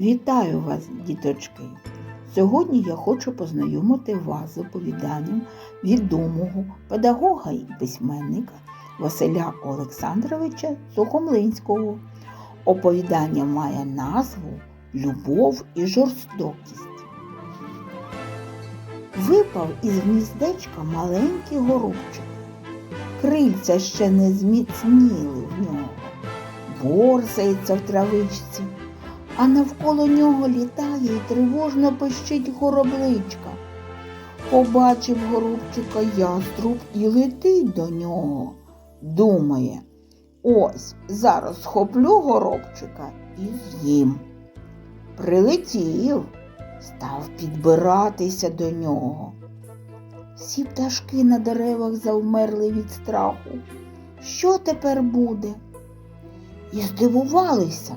Вітаю вас, діточки! Сьогодні я хочу познайомити вас з оповіданням відомого педагога і письменника Василя Олександровича Сухомлинського. Оповідання має назву Любов і жорстокість. Випав із гніздечка маленький горобчик. Крильця ще не зміцніли в нього. Борсається в травичці, а навколо нього літає і тривожно пищить горобличка. Побачив горобчика яструб і летить до нього. Думає, ось зараз схоплю горобчика і з'їм. Прилетів, став підбиратися до нього. Всі пташки на деревах завмерли від страху. Що тепер буде? І здивувалися,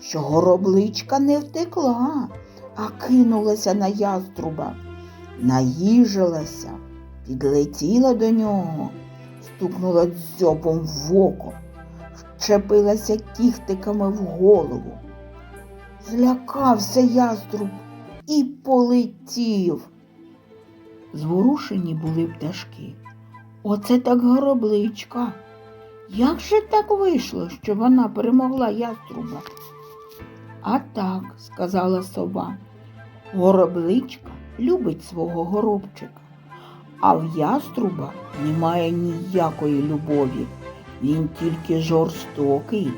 що горобличка не втекла, а кинулася на яструба, наїжилася, підлетіла до нього, стукнула дзьобом в око, вчепилася кіхтиками в голову. Злякався яструб і полетів. Зворушені були пташки. Оце так горобличка. Як же так вийшло, що вона перемогла яструба? А так, сказала сова, горобличка любить свого горобчика, а в яструба немає ніякої любові, він тільки жорстокий,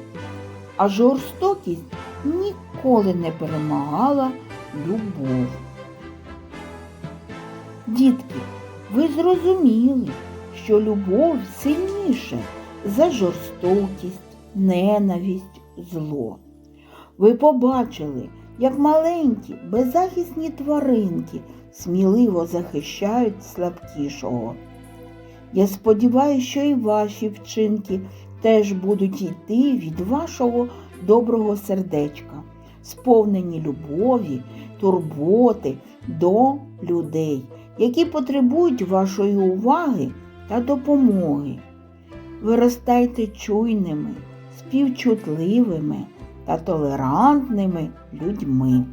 а жорстокість ніколи не перемагала любов. Дітки, ви зрозуміли, що любов сильніша за жорстокість, ненависть, зло. Ви побачили, як маленькі, беззахисні тваринки сміливо захищають слабкішого. Я сподіваюся, що і ваші вчинки теж будуть йти від вашого доброго сердечка, сповнені любові, турботи до людей, які потребують вашої уваги та допомоги. Виростайте чуйними, співчутливими та толерантними людьми.